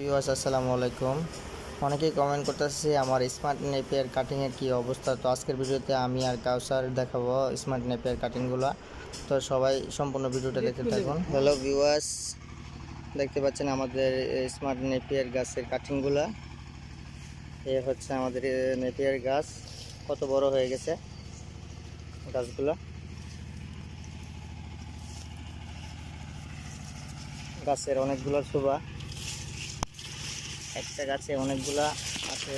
Viewers আসসালামু আলাইকুম। অনেকেই কমেন্ট করতেছে আমার স্মার্ট নেপিয়ার কাটিংয়ের কী অবস্থা? তো আজকের ভিডিওতে আমি আর কাউসার দেখাবো স্মার্ট নেপিয়ার কাটিংগুলো তো সবাই সম্পূর্ণ ভিডিওটা দেখতে থাকুন। হ্যালো ভিউয়ার্স দেখতে পাচ্ছেন আমাদের স্মার্ট নেপিয়ার গাছের কাটিংগুলো এ হচ্ছে আমাদের নেপিয়ার গাছ। কত বড় হয়ে গেছে গাছগুলো? গাছের অনেকগুলো শোভা। একটা গাছে অনেকগুলা আছে।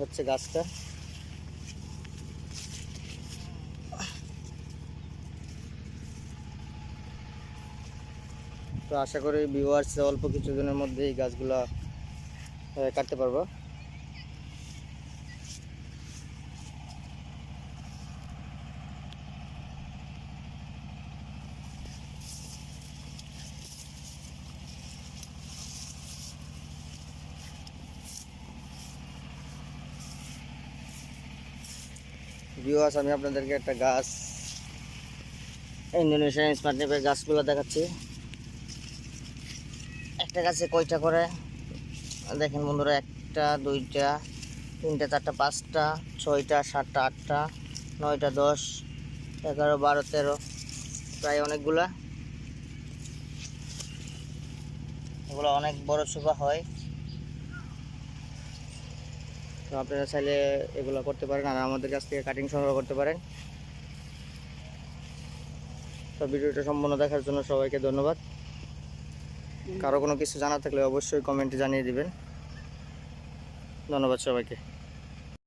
হচ্ছে গাছটা। তো আশা করি ভিউয়ার্স অল্প কিছুদিনের মধ্যে এই গাছগুলা কাটতে পারব। ভিউয়ার্স আমি আপনাদেরকে একটা গাছ ইন্দোনেশিয়ান স্মার্ট নেপের গাছগুলো দেখাচ্ছি। একটা গাছে কয়টা করে? দেখেন বন্ধুরা, একটা, দুইটা, তিনটা, চারটা, পাঁচটা, ছয়টা, সাতটা, আটটা, নয়টা, দশ, এগারো, বারো, তেরো, প্রায় অনেকগুলা। এগুলো অনেক বড় সুবা হয়। তো আপনারা চাইলে এগুলো করতে পারেন আর আমাদের কাছ থেকে কাটিং সংগ্রহ করতে পারেন। তো ভিডিওটা সম্পূর্ণ দেখার জন্য সবাইকে ধন্যবাদ। কারও কোনো কিছু জানা থাকলে অবশ্যই কমেন্টে জানিয়ে দিবেন। ধন্যবাদ সবাইকে।